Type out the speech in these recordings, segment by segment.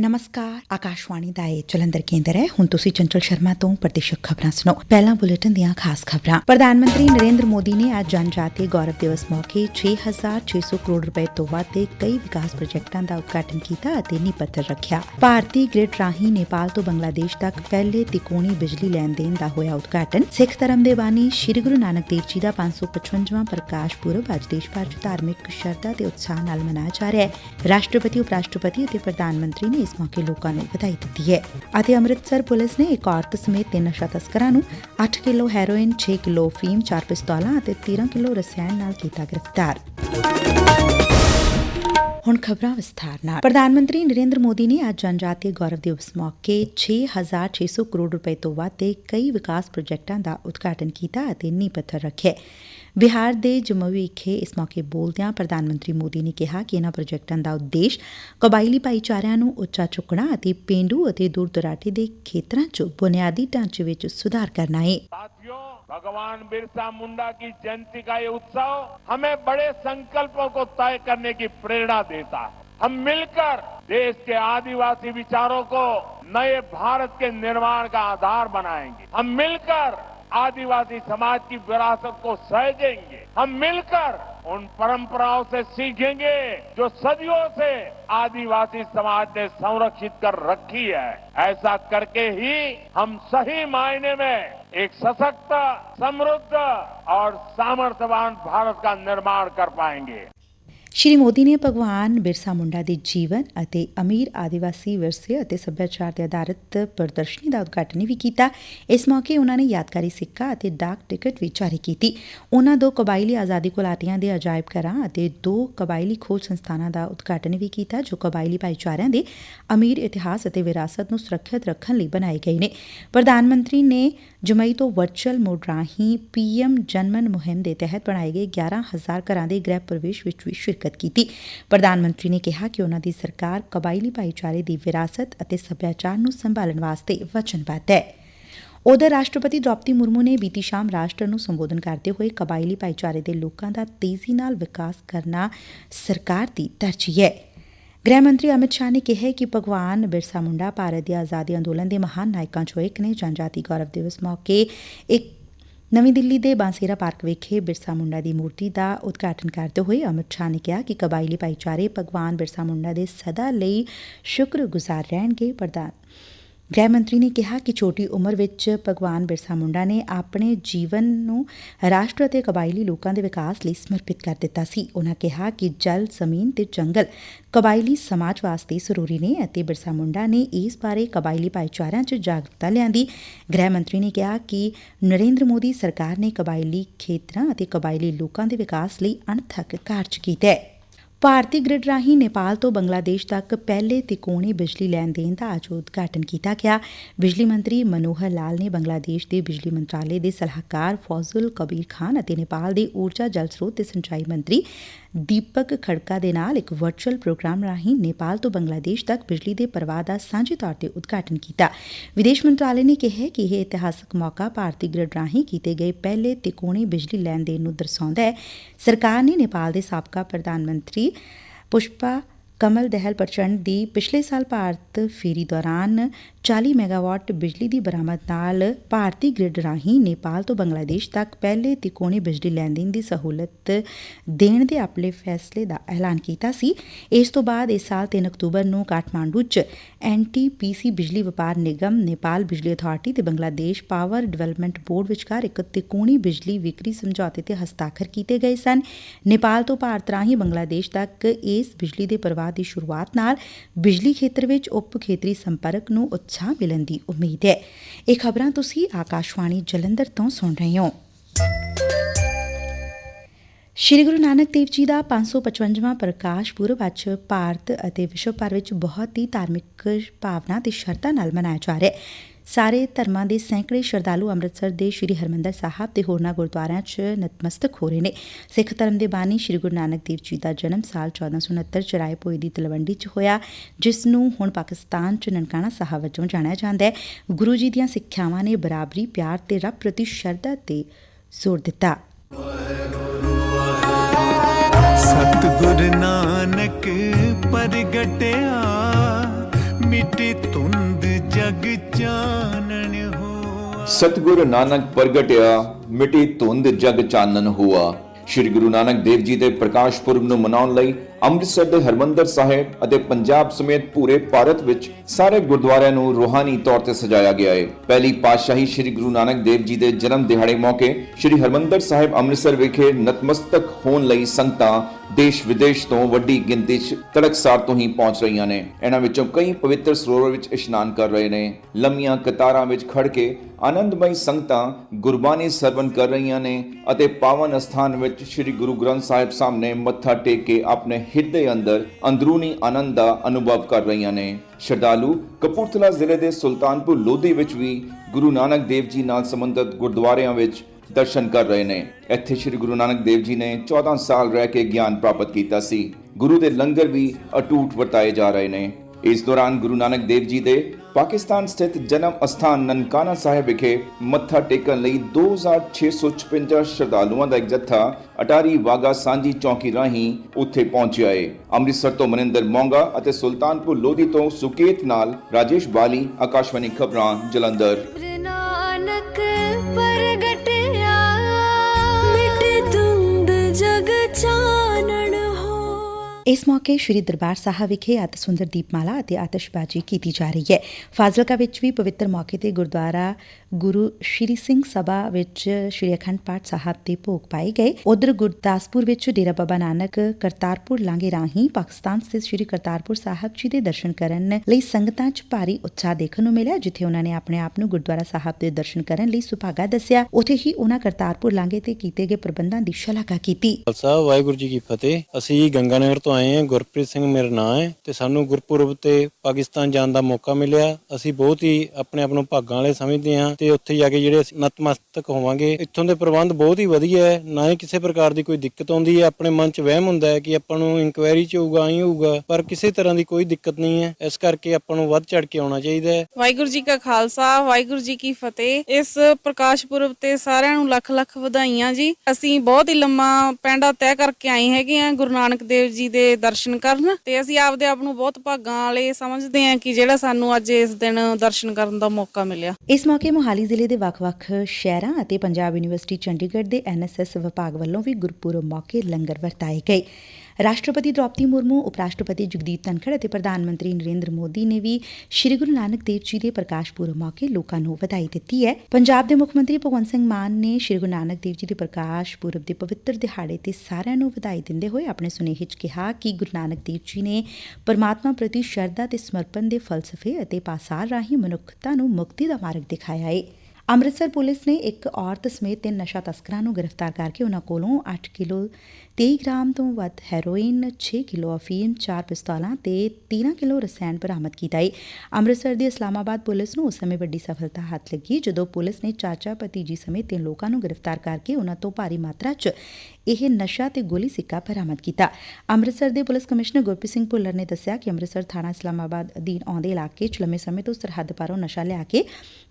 ਨਮਸਕਾਰ, ਆਕਾਸ਼ਵਾਣੀ ਦਾ ਇਹ ਜਲੰਧਰ ਕੇਂਦਰ ਹੈ। ਹੁਣ ਤੁਸੀਂ ਚੰਚਲ ਸ਼ਰਮਾ ਤੋਂ ਪ੍ਰਤੀਸ਼ਤ ਖਬਰਾਂ ਸੁਣੋ। ਪਹਿਲਾਂ ਬੁਲੇਟਿਨ ਦੀਆਂ ਖਾਸ ਖਬਰਾਂ। ਪ੍ਰਧਾਨ ਮੰਤਰੀ ਨਰਿੰਦਰ ਮੋਦੀ ਨੇ ਅੱਜ ਜਨਜਾਤੀ ਗੌਰਵ ਦਿਵਸ ਮੌਕੇ 6600 ਕਰੋੜ ਰੁਪਏ ਤੋਂ ਵੱਧ ਦੇ ਕਈ ਵਿਕਾਸ ਪ੍ਰੋਜੈਕਟਾਂ ਦਾ ਉਦਘਾਟਨ ਕੀਤਾ ਅਤੇ ਨੀਂਹ ਪੱਥਰ ਰੱਖਿਆ। ਭਾਰਤੀ ਗ੍ਰਿਡ ਰਾਹੀਂ ਨੇਪਾਲ ਤੋਂ ਬੰਗਲਾਦੇਸ਼ ਤੱਕ ਪਹਿਲੇ ਤਿਕੋਣੀ ਬਿਜਲੀ ਲੈਣ ਦੇਣ ਦਾ ਹੋਇਆ ਉਦਘਾਟਨ। ਸਿੱਖ ਧਰਮ ਦੇ ਬਾਨੀ ਸ੍ਰੀ ਗੁਰੂ ਨਾਨਕ ਦੇਵ ਜੀ ਦਾ 555ਵਾਂ ਪ੍ਰਕਾਸ਼ ਪੁਰਬ ਅੱਜ ਦੇਸ਼ ਭਰ ਚ ਧਾਰਮਿਕ ਸ਼ਰਧਾ ਤੇ ਉਤਸ਼ਾਹ ਨਾਲ ਮਨਾਇਆ ਜਾ ਰਿਹਾ ਹੈ। ਰਾਸ਼ਟਰਪਤੀ ਉਪ ਰਾਸ਼ਟਰਪਤੀ ਅਤੇ ਪ੍ਰਧਾਨ ਮੰਤਰੀ ਨੇ ਇਸ ਮੌਕੇ ਲੋਕਾਂ ਨੂੰ ਵਧਾਈ ਦਿੱਤੀ ਹੈ। ਅਤੇ ਅੰਮ੍ਰਿਤਸਰ ਪੁਲਿਸ ਨੇ ਇੱਕ ਔਰਤ ਸਮੇਤ ਤਿੰਨ ਨਸ਼ਾ ਤਸਕਰਾਂ ਨੂੰ 8 ਕਿਲੋ ਹੈਰੋਇਨ 6 ਕਿਲੋ ਫੀਮ 4 ਪਿਸਤੌਲਾਂ ਅਤੇ 13 ਕਿਲੋ ਰਸਾਇਣ ਨਾਲ ਕੀਤਾ ਗ੍ਰਿਫਤਾਰ। ਹੁਣ ਖਬਰਾਂ ਵਿਸਥਾਰ ਨਾਲ। ਪ੍ਰਧਾਨ ਮੰਤਰੀ ਨਰਿੰਦਰ ਮੋਦੀ ਨੇ ਅੱਜ ਜਨਜਾਤੀ ਗੌਰਵ ਦਿਵਸ ਮੌਕੇ 6600 ਕਰੋੜ ਰੁਪਏ ਤੋਂ ਵੱਧ ਦੇ ਕਈ ਵਿਕਾਸ ਪ੍ਰੋਜੈਕਟਾਂ ਦਾ ਉਦਘਾਟਨ ਕੀਤਾ ਅਤੇ ਨੀਂਹ ਪੱਥਰ ਰੱਖਿਆ ਬਿਹਾਰ ਦੇ ਜਮੂਈ ਵਿਖੇ ਇਸ ਮੌਕੇ ਬੋਲਦਿਆਂ ਪ੍ਰਧਾਨ ਮੰਤਰੀ ਮੋਦੀ ਨੇ ਕਿਹਾ ਕਿ ਇਨ੍ਹਾਂ ਪ੍ਰੋਜੈਕਟਾਂ ਦਾ ਉਦੇਸ਼ ਕਬਾਇਲੀ ਭਾਈਚਾਰਿਆਂ ਨੂੰ ਉੱਚਾ ਚੁੱਕਣਾ ਅਤੇ ਪੇਂਡੂ ਅਤੇ ਦੂਰ ਦਰਾਡੇ ਦੇ ਖੇਤਰਾਂ 'ਚ ਬੁਨਿਆਦੀ ਢਾਂਚੇ ਵਿੱਚ ਸੁਧਾਰ ਕਰਨਾ ਹੈ साथियों भगवान बिरसा मुंडा की जयंती का ये उत्सव हमें बड़े संकल्पों को तय करने की प्रेरणा देता है हम मिलकर देश के आदिवासी विचारों को नए भारत के निर्माण का आधार बनाएंगे हम मिलकर आदिवासी समाज की विरासत को सहेजेंगे हम मिलकर उन परंपराओं से सीखेंगे जो सदियों से आदिवासी समाज ने संरक्षित कर रखी है। ऐसा करके ही हम सही मायने में एक सशक्त, समृद्ध और सामर्थ्यवान भारत का निर्माण कर पाएँगे। ਸ਼੍ਰੀ ਮੋਦੀ ਨੇ ਭਗਵਾਨ ਬਿਰਸਾ ਮੁੰਡਾ ਦੇ ਜੀਵਨ ਅਤੇ ਅਮੀਰ ਆਦੀਵਾਸੀ ਵਿਰਸੇ ਅਤੇ ਸੱਭਿਆਚਾਰ ਤੇ ਆਧਾਰਿਤ ਪ੍ਰਦਰਸ਼ਨੀ ਦਾ ਉਦਘਾਟਨ ਵੀ ਕੀਤਾ। ਇਸ ਮੌਕੇ ਉਹਨਾਂ ਨੇ ਯਾਦਗਾਰੀ ਸਿੱਕਾ ਅਤੇ ਡਾਕ ਟਿਕਟ ਵੀ ਜਾਰੀ ਕੀਤੀ। ਉਹਨਾਂ ਦੋ ਕਬਾਇਲੀ ਆਜ਼ਾਦੀ ਘੁਲਾਟੀਆਂ ਦੇ ਅਜਾਇਬ ਘਰਾਂ ਅਤੇ ਦੋ ਕਬਾਇਲੀ ਖੋਜ ਸੰਸਥਾਨਾਂ ਦਾ ਉਦਘਾਟਨ ਵੀ ਕੀਤਾ, ਜੋ ਕਬਾਇਲੀ ਭਾਈਚਾਰਿਆਂ ਦੇ ਅਮੀਰ ਇਤਿਹਾਸ ਅਤੇ ਵਿਰਾਸਤ ਨੂੰ ਸੁਰੱਖਿਅਤ ਰੱਖਣ ਲਈ ਬਣਾਏ ਗਏ ਨੇ। ਪ੍ਰਧਾਨ ਮੰਤਰੀ ਨੇ ਜਮਈ ਤੋਂ ਵਰਚੁਅਲ ਮੋਡ ਰਾਹੀਂ ਪੀਐਮ ਜਨਮਨ ਮੁਹਿੰਮ ਦੇ ਤਹਿਤ ਬਣਾਏ ਗਏ 11000 ਘਰਾਂ ਦੇ ਗ੍ਰਹਿ ਪ੍ਰਵੇਸ਼ ਵਿੱਚ ਵੀ ਸ਼ਿਰਕਤ ਕੀਤੀ। ਪ੍ਰਧਾਨ ਮੰਤਰੀ ਨੇ ਕਿਹਾ ਕਿ ਉਨ੍ਹਾਂ ਦੀ ਸਰਕਾਰ ਕਬਾਇਲੀ ਭਾਈਚਾਰੇ ਦੀ ਵਿਰਾਸਤ ਅਤੇ ਸੱਭਿਆਚਾਰ ਨੂੰ ਸੰਭਾਲਣ ਵਾਸਤੇ ਵਚਨਬੱਧ ਹੈ। ਉਧਰ ਰਾਸ਼ਟਰਪਤੀ ਦ੍ਰੋਪਦੀ ਮੁਰਮੂ ਨੇ ਬੀਤੀ ਸ਼ਾਮ ਰਾਸ਼ਟਰ ਨੂੰ ਸੰਬੋਧਨ ਕਰਦੇ ਹੋਏ ਕਬਾਇਲੀ ਭਾਈਚਾਰੇ ਦੇ ਲੋਕਾਂ ਦਾ ਤੇਜ਼ੀ ਨਾਲ ਵਿਕਾਸ ਕਰਨਾ ਸਰਕਾਰ ਦੀ ਤਰਜੀਹ ਹੈ। ਗ੍ਰਹਿ ਮੰਤਰੀ ਅਮਿਤ ਸ਼ਾਹ ਨੇ ਕਿਹਾ ਕਿ ਭਗਵਾਨ ਬਿਰਸਾ ਮੁੰਡਾ ਭਾਰਤ ਦੇ ਆਜ਼ਾਦੀ ਅੰਦੋਲਨ ਦੇ ਮਹਾਨ ਨਾਇਕਾਂ ਚੋਂ ਇੱਕ ਨੇ ਜਨਜਾਤੀ ਗੌਰਵ ਦਿਵਸ ਮੌਕੇ ਇੱਕ ਨਵੀਂ ਦਿੱਲੀ ਦੇ ਬਾਂਸੇਰਾ ਪਾਰਕ ਵਿਖੇ ਬਿਰਸਾ ਮੁੰਡਾ ਦੀ ਮੂਰਤੀ ਦਾ ਉਦਘਾਟਨ ਕਰਦੇ ਹੋਏ ਅਮਿਤ ਸ਼ਾਹ ਨੇ ਕਿਹਾ ਕਿ ਕਬਾਇਲੀ ਭਾਈਚਾਰੇ ਭਗਵਾਨ ਬਿਰਸਾ ਮੁੰਡਾ ਦੇ ਸਦਾ ਲਈ ਸ਼ੁਕਰਗੁਜ਼ਾਰ ਰਹਿਣਗੇ ਪ੍ਰਧਾਨ। ਗ੍ਰਹਿ ਮੰਤਰੀ ਨੇ ਕਿਹਾ ਕਿ ਛੋਟੀ ਉਮਰ ਵਿੱਚ ਭਗਵਾਨ ਬਿਰਸਾ ਮੁੰਡਾ ਨੇ ਆਪਣੇ ਜੀਵਨ ਨੂੰ ਰਾਸ਼ਟਰ ਅਤੇ ਕਬਾਇਲੀ ਲੋਕਾਂ ਦੇ ਵਿਕਾਸ ਲਈ ਸਮਰਪਿਤ ਕਰ ਦਿੱਤਾ ਸੀ। ਉਹਨਾਂ ਕਿਹਾ ਕਿ ਜਲ, ਜ਼ਮੀਨ ਤੇ ਜੰਗਲ ਕਬਾਇਲੀ ਸਮਾਜ ਵਾਸਤੇ ਜ਼ਰੂਰੀ ਨੇ ਅਤੇ ਬਿਰਸਾ ਮੁੰਡਾ ਨੇ ਇਸ ਬਾਰੇ ਕਬਾਇਲੀ ਭਾਈਚਾਰਿਆਂ 'ਚ ਜਾਗਰੂਕਤਾ ਲਿਆਂਦੀ। ਗ੍ਰਹਿ ਮੰਤਰੀ ਨੇ ਕਿਹਾ ਕਿ ਨਰਿੰਦਰ ਮੋਦੀ ਸਰਕਾਰ ਨੇ ਕਬਾਇਲੀ ਖੇਤਰਾਂ ਅਤੇ ਕਬਾਇਲੀ ਲੋਕਾਂ ਦੇ ਵਿਕਾਸ ਲਈ ਅਣਥੱਕ ਕਾਰਜ ਕੀਤਾ। ਹੈ ਭਾਰਤੀ ਗ੍ਰਿਡ ਰਾਹੀਂ ਨੇਪਾਲ ਤੋਂ ਬੰਗਲਾਦੇਸ਼ ਤੱਕ ਪਹਿਲੇ ਤਿਕੋਣੀ ਬਿਜਲੀ ਲੈਣ ਦੇਣ ਦਾ ਅੱਜ ਉਦਘਾਟਨ ਕੀਤਾ ਗਿਆ। ਬਿਜਲੀ ਮੰਤਰੀ ਮਨੋਹਰ ਲਾਲ ਨੇ ਬੰਗਲਾਦੇਸ਼ ਦੇ ਬਿਜਲੀ ਮੰਤਰਾਲੇ ਦੇ ਸਲਾਹਕਾਰ ਫੌਜ਼ੁਲ ਕਬੀਰ ਖਾਨ ਅਤੇ ਨੇਪਾਲ ਦੇ ਊਰਜਾ ਜਲ ਸਰੋਤ ਤੇ ਸਿੰਚਾਈ ਮੰਤਰੀ ਦੀਪਕ ਖੜਕਾ ਦੇ ਨਾਲ ਇੱਕ ਵਰਚੁਅਲ ਪ੍ਰੋਗਰਾਮ ਰਾਹੀਂ ਨੇਪਾਲ ਤੋਂ ਬੰਗਲਾਦੇਸ਼ ਤੱਕ ਬਿਜਲੀ ਦੇ ਪ੍ਰਵਾਹ ਦਾ ਸਾਂਝੇ ਤੌਰ ਤੇ ਉਦਘਾਟਨ ਕੀਤਾ। ਵਿਦੇਸ਼ ਮੰਤਰਾਲੇ ਨੇ ਕਿਹਾ ਕਿ ਇਹ ਇਤਿਹਾਸਕ ਮੌਕਾ ਭਾਰਤੀ ਗ੍ਰਿਡ ਰਾਹੀਂ ਕੀਤੇ ਗਏ ਪਹਿਲੇ ਤਿਕੋਣੀ ਬਿਜਲੀ ਲੈਣ ਦੇਣ ਨੂੰ ਦਰਸਾਉਂਦਾ ਹੈ। ਸਰਕਾਰ ਨੇ ਨੇਪਾਲ ਦੇ ਸਾਬਕਾ ਪ੍ਰਧਾਨ ਮੰਤਰੀ ਪੁਸ਼ਪਾ ਕਮਲ ਦਹਿਲ ਪ੍ਰਚੰਡ ਦੀ ਪਿਛਲੇ ਸਾਲ ਭਾਰਤ ਫੇਰੀ ਦੌਰਾਨ 40 ਮੈਗਾਵਾਟ ਬਿਜਲੀ ਦੀ ਬਰਾਮਦ ਨਾਲ ਭਾਰਤੀ ਗ੍ਰਿਡ ਰਾਹੀਂ ਨੇਪਾਲ ਤੋਂ ਬੰਗਲਾਦੇਸ਼ ਤੱਕ ਪਹਿਲੇ ਤਿਕੋਣੀ ਬਿਜਲੀ ਲੈਣ ਦੇਣ ਦੀ ਸਹੂਲਤ ਦੇਣ ਦੇ ਆਪਣੇ ਫੈਸਲੇ ਦਾ ਐਲਾਨ ਕੀਤਾ ਸੀ। ਇਸ ਤੋਂ ਬਾਅਦ ਇਸ ਸਾਲ 3 ਅਕਤੂਬਰ ਨੂੰ ਕਾਠਮਾਂਡੂ 'ਚ ਐਨਟੀਪੀਸੀ ਬਿਜਲੀ ਵਪਾਰ ਨਿਗਮ, ਨੇਪਾਲ ਬਿਜਲੀ ਅਥਾਰਟੀ ਤੇ ਬੰਗਲਾਦੇਸ਼ ਪਾਵਰ ਡਿਵੈਲਪਮੈਂਟ ਬੋਰਡ ਵਿਚਕਾਰ ਇੱਕ ਤਿਕੋਣੀ ਬਿਜਲੀ ਵਿਕਰੀ ਸਮਝੌਤੇ ਤੇ ਹਸਤਾਖਰ ਕੀਤੇ ਗਏ ਸਨ। ਨੇਪਾਲ ਤੋਂ ਭਾਰਤ ਰਾਹੀਂ ਬੰਗਲਾਦੇਸ਼ ਤੱਕ ਇਸ ਬਿਜਲੀ ਦੇ ਪ੍ਰਵਾਹ ਦੀ ਸ਼ੁਰੂਆਤ ਨਾਲ ਬਿਜਲੀ ਖੇਤਰ ਵਿੱਚ ਉਪ ਖੇਤਰੀ ਸੰਪਰਕ ਨੂੰ ਉਤਸ਼ਾਹ ਮਿਲਣ ਦੀ ਉਮੀਦ ਹੈ। ਇਹ ਖਬਰਾਂ ਤੁਸੀਂ ਆਕਾਸ਼ਵਾਣੀ ਜਲੰਧਰ ਤੋਂ ਸੁਣ ਰਹੇ ਹੋ। ਸ਼੍ਰੀ ਗੁਰੂ ਨਾਨਕ ਦੇਵ ਜੀ ਦਾ 555ਵਾਂ ਪ੍ਰਕਾਸ਼ ਪੁਰਬ ਅੱਜ ਭਾਰਤ ਅਤੇ ਵਿਸ਼ਵ ਭਰ ਵਿੱਚ ਬਹੁਤ ਹੀ ਧਾਰਮਿਕ ਭਾਵਨਾ ਤੇ ਸ਼ਰਧਾ ਨਾਲ ਮਨਾਇਆ ਜਾ ਰਿਹਾ ਹੈ। ਸਾਰੇ ਧਰਮਾਂ ਦੇ ਸੈਂਕੜੇ ਸ਼ਰਧਾਲੂ ਅੰਮ੍ਰਿਤਸਰ ਦੇ ਸ਼੍ਰੀ ਹਰਮੰਦਰ ਸਾਹਿਬ ਤੇ ਹੋਰਨਾਂ ਗੁਰਦੁਆਰਿਆਂ 'ਚ ਨਤਮਸਤਕ ਹੋ ਰਹੇ ਨੇ। ਸਿੱਖ ਧਰਮ ਦੇ ਬਾਨੀ ਸ਼੍ਰੀ ਗੁਰੂ ਨਾਨਕ ਦੇਵ ਜੀ ਦਾ ਜਨਮ ਸਾਲ 1469 ਚ ਰਾਏਪੁਰ ਦੀ ਤਲਵੰਡੀ 'ਚ ਹੋਇਆ, ਜਿਸ ਨੂੰ ਹੁਣ ਪਾਕਿਸਤਾਨ 'ਚ ਨਨਕਾਣਾ ਸਾਹਿਬ ਵਜੋਂ ਜਾਣਿਆ ਜਾਂਦਾ ਹੈ। ਗੁਰੂ ਜੀ ਦੀਆਂ ਸਿੱਖਿਆਵਾਂ ਨੇ ਬਰਾਬਰੀ, ਪਿਆਰ ਤੇ ਰੱਬ ਪ੍ਰਤੀ ਸ਼ਰਧਾ ਤੇ ਜ਼ੋਰ ਦਿੱਤਾ। ਸਤਿਗੁਰ ਨਾਨਕ ਪ੍ਰਗਟਿਆ ਮਿਟੇ ਧੁੰਦ ਜਗ ਚਾਨਣ ਹੋਆ। ਸਤਿਗੁਰ ਨਾਨਕ ਪ੍ਰਗਟਿਆ, ਮਿਟੀ ਧੁੰਦ ਜਗ ਚਾਨਣ ਹੁਆ। ਸ੍ਰੀ ਗੁਰੂ ਨਾਨਕ ਦੇਵ ਜੀ ਦੇ ਪ੍ਰਕਾਸ਼ ਪੁਰਬ ਨੂੰ ਮਨਾਉਣ ਲਈ ਅੰਮ੍ਰਿਤਸਰ ਦੇ ਹਰਮੰਦਰ ਸਾਹਿਬ ਅਤੇ ਪੰਜਾਬ ਸਮੇਤ ਪੂਰੇ ਭਾਰਤ ਵਿੱਚ ਸਾਰੇ ਗੁਰਦੁਆਰਿਆਂ ਨੂੰ ਰੂਹਾਨੀ ਤੌਰ ਤੇ ਸਜਾਇਆ ਗਿਆ ਹੈ। ਪਹਿਲੀ ਪਾਤਸ਼ਾਹੀ ਸ੍ਰੀ ਗੁਰੂ ਨਾਨਕ ਦੇਵ ਜੀ ਦੇ ਜਨਮ ਦਿਹਾੜੇ ਮੌਕੇ ਸ੍ਰੀ ਹਰਮੰਦਰ ਸਾਹਿਬ ਅੰਮ੍ਰਿਤਸਰ ਵਿਖੇ ਨਤਮਸਤਕ ਹੋਣ ਲਈ ਸੰਗਤਾਂ ਦੇਸ਼ ਵਿਦੇਸ਼ ਤੋਂ ਵੱਡੀ ਗਿਣਤੀ 'ਚ ਤੜਕਸਾਰ ਤੋਂ ਹੀ ਪਹੁੰਚ ਰਹੀਆਂ ਨੇ। ਇਹਨਾਂ ਵਿੱਚੋਂ ਕਈ ਪਵਿੱਤਰ ਸਰੋਵਰ ਵਿੱਚ ਇਸ਼ਨਾਨ ਕਰ ਰਹੇ ਨੇ। ਲੰਮੀਆਂ ਕਤਾਰਾਂ ਵਿੱਚ ਖੜ ਕੇ ਆਨੰਦਮਈ ਸੰਗਤਾਂ ਗੁਰਬਾਣੀ ਸਰਵਨ ਕਰ ਰਹੀਆਂ ਨੇ ਅਤੇ ਪਾਵਨ ਅਸਥਾਨ ਵਿੱਚ ਸ੍ਰੀ ਗੁਰੂ ਗ੍ਰੰਥ ਸਾਹਿਬ ਸਾਹਮਣੇ ਮੱਥਾ ਟੇਕ ਕੇ ਆਪਣੇ ਹਿਰਦੇ ਅੰਦਰ ਅੰਦਰੂਨੀ ਆਨੰਦ ਦਾ ਅਨੁਭਵ ਕਰ ਰਹੀਆਂ ਨੇ। ਸ਼ਰਧਾਲੂ ਕਪੂਰਥਲਾ ਜ਼ਿਲ੍ਹੇ ਦੇ ਸੁਲਤਾਨਪੁਰ ਲੋਧੀ ਵਿੱਚ ਵੀ ਗੁਰੂ ਨਾਨਕ ਦੇਵ ਜੀ ਨਾਲ ਸੰਬੰਧਿਤ ਗੁਰਦੁਆਰਿਆਂ ਵਿੱਚ ਦਰਸ਼ਨ ਕਰ ਰਹੇ ਨੇ। ਇੱਥੇ ਸ੍ਰੀ ਗੁਰੂ ਨਾਨਕ ਦੇਵ ਜੀ ਨੇ 14 ਸਾਲ ਰਹਿ ਕੇ ਗਿਆਨ ਪ੍ਰਾਪਤ ਕੀਤਾ ਸੀ। ਗੁਰੂ ਦੇ ਲੰਗਰ ਵੀ ਅਟੂਟ ਵਰਤਾਏ ਜਾ ਰਹੇ ਨੇ। ਇਸ ਦੌਰਾਨ ਗੁਰੂ ਨਾਨਕ ਦੇਵ ਜੀ ਦੇ ਪਾਕਿਸਤਾਨ ਸਥਿਤ ਜਨਮ ਅਸਥਾਨ ਨਨਕਾਣਾ ਸਾਹਿਬ ਵਿਖੇ ਮੱਥਾ ਟੇਕਣ ਲਈ 2656 ਸ਼ਰਧਾਲੂਆਂ ਦਾ ਇੱਕ ਜੱਥਾ ਅਟਾਰੀ ਵਾਗਾ ਸਾਂਝੀ ਚੌਂਕੀ ਰਾਹੀਂ ਉੱਥੇ ਪਹੁੰਚਿਆ ਏ ਅੰਮ੍ਰਿਤਸਰ ਤੋਂ ਮਨਿੰਦਰ ਮੋਂਗਾ ਅਤੇ ਸੁਲਤਾਨਪੁਰ ਲੋਧੀ ਤੋਂ ਸੁਕੇਤ ਨਾਲ ਰਾਜੇਸ਼ ਬਾਲੀ, ਆਕਾਸ਼ਵਾਣੀ ਖਬਰਾਂ ਜਲੰਧਰ। ਇਸ ਮੌਕੇ ਸ੍ਰੀ ਦਰਬਾਰ ਸਾਹਿਬ ਵਿਖੇ ਅਤ ਸੁੰਦਰ ਦੀਪਮਾਲਾ ਅਤੇ ਆਤਿਸ਼ਬਾਜ਼ੀ ਕੀਤੀ ਜਾ ਰਹੀ ਹੈ। ਫਾਜ਼ਿਲਕਾ ਵਿੱਚ ਵੀ ਪਵਿੱਤਰ ਮੌਕੇ ਤੇ ਗੁਰਦੁਆਰਾ ਗੁਰੂ ਸ਼੍ਰੀ ਸਿੰਘ ਸਭਾ ਵਿੱਚ ਸ੍ਰੀ ਅਖੰਡ ਪਾਠ ਸਾਹਿਬ ਦੇ ਭੋਗ ਪਾਏ ਗਏ। ਉਧਰ ਗੁਰਦਾਸਪੁਰ ਵਿੱਚ ਡੇਰਾ ਬਾਬਾ ਨਾਨਕ ਕਰਤਾਰਪੁਰ ਲਾਂਘੇ ਰਾਹੀਂ ਪਾਕਿਸਤਾਨ ਸਥਿਤ ਸ੍ਰੀ ਕਰਤਾਰਪੁਰ ਸਾਹਿਬ ਜੀ ਦੇ ਦਰਸ਼ਨ ਕਰਨ ਲਈ ਸੰਗਤਾਂ 'ਚ ਭਾਰੀ ਉਤਸ਼ਾਹ ਦੇਖਣ ਨੂੰ ਮਿਲਿਆ, ਜਿੱਥੇ ਉਹਨਾਂ ਨੇ ਆਪਣੇ ਆਪ ਨੂੰ ਗੁਰਦੁਆਰਾ ਸਾਹਿਬ ਦੇ ਦਰਸ਼ਨ ਕਰਨ ਲਈ ਸੁਭਾਗਾ ਦੱਸਿਆ। ਉਥੇ ਹੀ ਉਹਨਾਂ ਕਰਤਾਰਪੁਰ ਲਾਂਘੇ ਤੇ ਕੀਤੇ ਗਏ ਪ੍ਰਬੰਧਾਂ ਦੀ ਸ਼ਲਾਘਾ ਕੀਤੀ। ਖਾਲਸਾ, ਵਾਹਿਗੁਰੂ ਜੀ ਕੀ ਫਤਿਹ। ਅਸੀਂ ਗੰਗਾਨਗਰ ਤੋਂ ਆਏ ਹਾਂ, ਗੁਰਪ੍ਰੀਤ ਸਿੰਘ ਮੇਰਾ ਨਾਮ ਹੈ ਤੇ ਸਾਨੂੰ ਗੁਰਪੁਰਬ ਤੇ ਪਾਕਿਸਤਾਨ ਜਾਣ ਦਾ ਮੌਕਾ ਮਿਲਿਆ। ਅਸੀਂ ਬਹੁਤ ਹੀ ਆਪਣੇ ਆਪ ਨੂੰ ਭਾਗਾਂ ਵਾਲੇ ਸਮਝਦੇ ਹਾਂ ਤੇ ਉੱਥੇ ਜਾ ਕੇ ਜਿਹੜੇ ਨਤਮਸਤਕ ਹੋਵਾਂਗੇ, ਇੱਥੋਂ ਦੇ ਪ੍ਰਬੰਧ ਬਹੁਤ ਹੀ ਵਧੀਆ ਹੈ। ਨਾ ਹੀ ਕਿਸੇ ਪ੍ਰਕਾਰ ਦੀ ਕੋਈ ਦਿੱਕਤ ਆਉਂਦੀ ਹੈ, ਆਪਣੇ ਮਨ 'ਚ ਵਹਿਮ ਹੁੰਦਾ ਹੈ ਕਿ ਆਪਾਂ ਨੂੰ ਇਨਕੁਆਇਰੀ 'ਚ ਹੋਊਗਾ ਆਈ ਹੋਊਗਾ, ਪਰ ਕਿਸੇ ਤਰ੍ਹਾਂ ਦੀ ਕੋਈ ਦਿੱਕਤ ਨਹੀਂ ਹੈ। ਇਸ ਕਰਕੇ ਆਪਾਂ ਨੂੰ ਵੱਧ ਚੜ ਕੇ ਆਉਣਾ ਚਾਹੀਦਾ ਹੈ। ਵਾਹਿਗੁਰੂ ਜੀ ਕਾ ਖਾਲਸਾ, ਵਾਹਿਗੁਰੂ ਜੀ ਕੀ ਫਤਿਹ। ਇਸ ਪ੍ਰਕਾਸ਼ ਪੁਰਬ ਤੇ ਸਾਰਿਆਂ ਨੂੰ ਲੱਖ ਲੱਖ ਵਧਾਈਆਂ ਜੀ। ਅਸੀਂ ਬਹੁਤ ਹੀ ਲੰਮਾ ਪੈਂਡਾ ਤੈਅ ਕਰਕੇ ਆਏ ਹੈਗੇ ਆ ਗੁਰੂ ਨਾਨਕ ਦੇਵ ਜੀ ਦੇ ਦਰਸ਼ਨ ਕਰਨ ਤੇ ਅਸੀਂ ਆਪਦੇ ਆਪ ਨੂੰ ਬਹੁਤ ਭਾਗਾਂ ਵਾਲੇ ਸਮਝਦੇ ਹਾਂ ਕਿ ਜਿਹੜਾ ਸਾਨੂੰ ਅੱਜ ਇਸ ਦਿਨ ਦਰਸ਼ਨ ਕਰਨ ਦਾ ਮੌਕਾ ਮਿਲਿਆ। ਇਸ ਮੌਕੇ ਮੋਹਾਲੀ ਜ਼ਿਲ੍ਹੇ ਦੇ ਵੱਖ-ਵੱਖ ਸ਼ਹਿਰਾਂ ਅਤੇ ਪੰਜਾਬ ਯੂਨੀਵਰਸਿਟੀ ਚੰਡੀਗੜ੍ਹ ਦੇ ਐਨਐਸਐਸ ਵਿਭਾਗ ਵੱਲੋਂ ਵੀ ਗੁਰਪੁਰਬ ਮੌਕੇ ਲੰਗਰ ਵਰਤਾਏ ਗਏ। ਰਾਸ਼ਟਰਪਤੀ ਦ੍ਰੋਪਦੀ ਮੁਰਮੂ ਉਪ ਰਾਸ਼ਟਰਪਤੀ ਜਗਦੀਪ ਧਨਖੜ ਅਤੇ ਪ੍ਰਧਾਨ ਮੰਤਰੀ ਨਰੇਂਦਰ ਮੋਦੀ ਨੇ ਵੀ ਸ੍ਰੀ ਗੁਰੂ ਨਾਨਕ ਦੇਵ ਜੀ ਦੇ ਪ੍ਰਕਾਸ਼ ਪੁਰਬ ਮੌਕੇ ਲੋਕਾਂ ਨੂੰ ਵਧਾਈ ਦਿੱਤੀ ਹੈ। ਪੰਜਾਬ ਦੇ ਮੁੱਖ ਮੰਤਰੀ ਭਗਵੰਤ ਸਿੰਘ ਮਾਨ ਨੇ ਸ੍ਰੀ ਗੁਰੂ ਨਾਨਕ ਦੇਵ ਜੀ ਦੇ ਪ੍ਰਕਾਸ਼ ਪੁਰਬ ਦੇ ਪਵਿੱਤਰ ਦਿਹਾੜੇ ਤੇ ਸਾਰਿਆਂ ਨੂੰ ਵਧਾਈ ਦਿੰਦੇ ਹੋਏ ਆਪਣੇ ਸੁਨੇਹੇ 'ਚ ਕਿਹਾ ਕਿ ਗੁਰੂ ਨਾਨਕ ਦੇਵ ਜੀ ਨੇ ਪਰਮਾਤਮਾ ਪ੍ਰਤੀ ਸ਼ਰਧਾ ਤੇ ਸਮਰਪਣ ਦੇ ਫਲਸਫੇ ਅਤੇ ਪਾਸਾਰ ਰਾਹੀਂ ਮਨੁੱਖਤਾ ਨੂੰ ਮੁਕਤੀ ਦਾ ਮਾਰਗ ਦਿਖਾਇਆ ਏ। ਅੰਮ੍ਰਿਤਸਰ ਪੁਲਿਸ ਨੇ ਇੱਕ ਔਰਤ ਸਮੇਤ ਤਿੰਨ ਨਸ਼ਾ ਤਸਕਰਾਂ ਨੂੰ ਗ੍ਰਿਫਤਾਰ ਕਰਕੇ ਉਹਨਾਂ ਕੋਲੋਂ 8 ਕਿਲੋ 23 ਗ੍ਰਾਮ ਤੋਂ ਵੱਧ ਹੈਰੋਇਨ 6 ਕਿਲੋ ਅਫੀਮ 4 ਪਿਸਤੌਲਾਂ ਤੇ 13 ਕਿਲੋ ਰਸਾਇਣ ਬਰਾਮਦ ਕੀਤਾ ਹੈ ਅੰਮ੍ਰਿਤਸਰ ਦੀ ਇਸਲਾਮਾਬਾਦ ਪੁਲਿਸ ਨੂੰ ਉਸ ਸਮੇਂ ਵੱਡੀ ਸਫਲਤਾ ਹੱਥ ਲੱਗੀ, ਜਦੋਂ ਪੁਲਿਸ ਨੇ ਚਾਚਾ ਭਤੀਜੀ ਸਮੇਤ ਤਿੰਨ ਲੋਕਾਂ ਨੂੰ ਗ੍ਰਿਫਤਾਰ ਕਰਕੇ ਉਨ੍ਹਾਂ ਤੋਂ ਭਾਰੀ ਮਾਤਰਾ 'ਚ ਇਹ ਨਸ਼ਾ ਤੇ ਗੋਲੀ ਸਿੱਕਾ ਬਰਾਮਦ ਕੀਤਾ। ਅੰਮ੍ਰਿਤਸਰ ਦੇ ਪੁਲਿਸ ਕਮਿਸ਼ਨਰ ਗੁਰਪ੍ਰੀਤ ਸਿੰਘ ਭੁੱਲਰ ਨੇ ਦੱਸਿਆ ਕਿ ਅੰਮ੍ਰਿਤਸਰ ਥਾਣਾ ਇਸਲਾਮਾਬਾਦ ਅਧੀਨ ਆਉਂਦੇ ਇਲਾਕੇ 'ਚ ਲੰਮੇ ਸਮੇਂ ਤੋਂ ਸਰਹੱਦ ਪਾਰੋਂ ਨਸ਼ਾ ਲਿਆ ਕੇ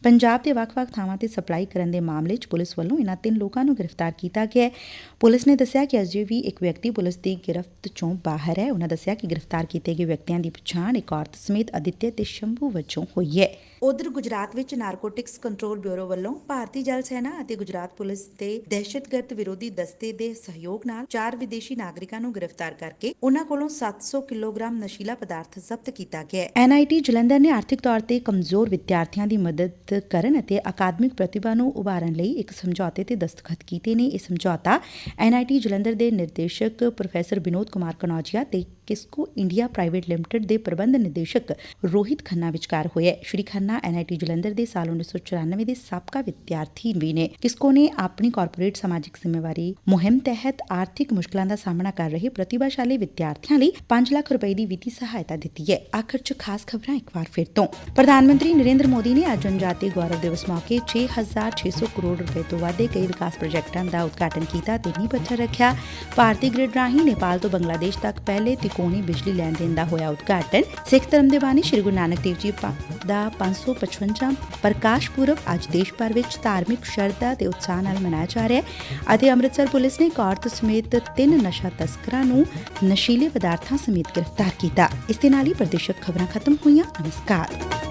ਪੰਜਾਬ ਦੇ ਵੱਖ-ਵੱਖ ਥਾਵਾਂ ਤੇ ਸਪਲਾਈ ਕਰਨ ਦੇ ਮਾਮਲੇ 'ਚ ਪੁਲਿਸ ਵੱਲੋਂ ਇਨ੍ਹਾਂ ਤਿੰਨ ਲੋਕਾਂ ਨੂੰ ਗ੍ਰਿਫਤਾਰ ਕੀਤਾ ਗਿਆ ਪੁਲਿਸ ਨੇ ਦੱਸਿਆ ਕਿ ਅਜੇ ਵੀ ਇੱਕ ਵਿਅਕਤੀ ਪੁਲਿਸ ਦੀ ਗ੍ਰਿਫ਼ਤ 'ਚੋਂ ਬਾਹਰ ਹੈ। ਉਹਨਾਂ ਦੱਸਿਆ ਕਿ ਗ੍ਰਿਫਤਾਰ ਕੀਤੇ ਗਏ ਵਿਅਕਤੀਆਂ ਦੀ ਪਛਾਣ ਇੱਕ ਔਰਤ ਸਮੇਤ ਅਦਿੱਤਿਆ ਤੇ ਸ਼ੰਭੂ ਵਜੋਂ ਹੋਈ ਹੈ। ਉਧਰ ਗੁਜਰਾਤ ਵਿੱਚ ਨਾਰਕੋਟਿਕਸ ਕੰਟਰੋਲ ਬਿਊਰੋ ਵੱਲੋਂ ਭਾਰਤੀ ਜਲ ਸੈਨਾ ਅਤੇ ਗੁਜਰਾਤ ਪੁਲਿਸ ਦੇ ਦਹਿਸ਼ਤਗਰਦ ਵਿਰੋਧੀ ਦਸਤੇ ਦੇ ਸਹਿਯੋਗ ਨਾਲ ਚਾਰ ਵਿਦੇਸ਼ੀ ਨਾਗਰਿਕਾਂ ਨੂੰ ਗ੍ਰਿਫਤਾਰ ਕਰਕੇ ਉਹਨਾਂ ਕੋਲੋਂ 700 ਕਿਲੋਗ੍ਰਾਮ ਨਸ਼ੀਲਾ ਪਦਾਰਥ ਜ਼ਬਤ ਕੀਤਾ ਗਿਆ ਹੈ। ਐਨਆਈਟੀ ਜਲੰਧਰ ਨੇ ਆਰਥਿਕ ਤੌਰ ਤੇ ਕਮਜ਼ੋਰ ਵਿਦਿਆਰਥੀਆਂ ਦੀ ਮਦਦ ਕਰਨ ਅਤੇ ਅਕਾਦਮਿਕ ਪ੍ਰਤਿਭਾ ਨੂੰ ਉਭਾਰਨ ਲਈ ਇੱਕ ਸਮਝੌਤੇ ਤੇ ਦਸਤਖਤ ਕੀਤੇ ਨੇ। ਇਹ ਸਮਝੌਤਾ ਐਨਆਈਟੀ ਜਲੰਧਰ ਦੇ ਨਿਰਦੇਸ਼ਕ ਪ੍ਰੋਫੈਸਰ ਵਿਨੋਦ ਕੁਮਾਰ ਕਨੌਜੀਆ ਤੇ ਕਿਸਕੋ ਇੰਡੀਆ ਪ੍ਰਾਈਵੇਟ ਲਿਮਟਿਡ ਦੇ ਪ੍ਰਬੰਧ ਨਿਰਦੇਸ਼ਕ ਰੋਹਿਤ ਖੰਨਾ ਵਿਚਕਾਰ ਹੋਇਆ ਹੈ। ਸ਼੍ਰੀ ਖੰਨਾ ਐਨਆਈਟੀ ਜਲੰਧਰ ਦੇ ਸਾਲ 1994 ਦੇ ਸਾਬਕਾ ਵਿਦਿਆਰਥੀ ਵੀ ਨੇ। ਕਿਸਕੋ ਨੇ ਆਪਣੀ ਕਾਰਪੋਰੇਟ ਸਮਾਜਿਕ ਜ਼ਿੰਮੇਵਾਰੀ ਮੁਹਿੰਮ ਤਹਿਤ ਆਰਥਿਕ ਮੁਸ਼ਕਲਾਂ ਦਾ ਸਾਹਮਣਾ ਕਰ ਰਹੇ ਪ੍ਰਤਿਭਾਸ਼ਾਲੀ ਵਿਦਿਆਰਥੀਆਂ ਲਈ 5 ਲੱਖ ਰੁਪਏ ਦੀ ਵਿੱਤੀ ਸਹਾਇਤਾ ਦਿੱਤੀ ਹੈ। ਆਖਰ ਚ ਖਾਸ ਖਬਰਾਂ ਇੱਕ ਵਾਰ ਫਿਰ ਤੋਂ। ਪ੍ਰਧਾਨ ਮੰਤਰੀ ਨਰਿੰਦਰ ਮੋਦੀ ਨੇ ਅੱਜ ਜਨਜਾਤੀ ਗੌਰਵ ਦਿਵਸ ਮੌਕੇ 6600 ਕਰੋੜ ਰੁਪਏ ਤੋਂ ਵੱਧ ਦੇ ਕਈ ਵਿਕਾਸ ਪ੍ਰੋਜੈਕਟਾਂ ਦਾ ਉਦਘਾਟਨ ਕੀਤਾ ਤੇ ਨੀਂਹ ਪੱਥਰ ਰੱਖਿਆ। ਭਾਰਤੀ ਗ੍ਰਿਡ ਰਾਹੀਂ ਨੇਪਾਲ ਤੋਂ ਬੰਗਲਾਦੇਸ਼ ਤੱਕ ਪਹਿਲੇ ਤਿਕੋ ਕੋਣੀ ਬਿਜਲੀ ਲੈਣ ਦੇਣ ਦਾ ਹੋਇਆ ਉਦਘਾਟਨ। ਸਿੱਖ ਧਰਮ ਦੇ ਬਾਨੀ ਸ੍ਰੀ ਗੁਰੂ ਨਾਨਕ ਦੇਵ ਜੀ ਦਾ 555 ਪ੍ਰਕਾਸ਼ ਪੁਰਬ ਅੱਜ ਦੇਸ਼ ਭਰ ਵਿੱਚ ਧਾਰਮਿਕ ਸ਼ਰਧਾ ਤੇ ਉਤਸ਼ਾਹ ਨਾਲ ਮਨਾਇਆ ਜਾ ਰਿਹਾ ਹੈ ਅਤੇ ਅੰਮ੍ਰਿਤਸਰ ਪੁਲਿਸ ਨੇ ਇੱਕ ਔਰਤ ਸਮੇਤ ਤਿੰਨ ਨਸ਼ਾ ਤਸਕਰਾਂ ਨੂੰ ਨਸ਼ੀਲੇ ਪਦਾਰਥਾਂ ਸਮੇਤ ਗ੍ਰਿਫਤਾਰ ਕੀਤਾ। ਇਸ ਦੇ ਨਾਲ ਹੀ ਪ੍ਰਦੇਸ਼ਕ ਖਬਰਾਂ ਖਤਮ ਹੋਈਆਂ। ਨਮਸਕਾਰ।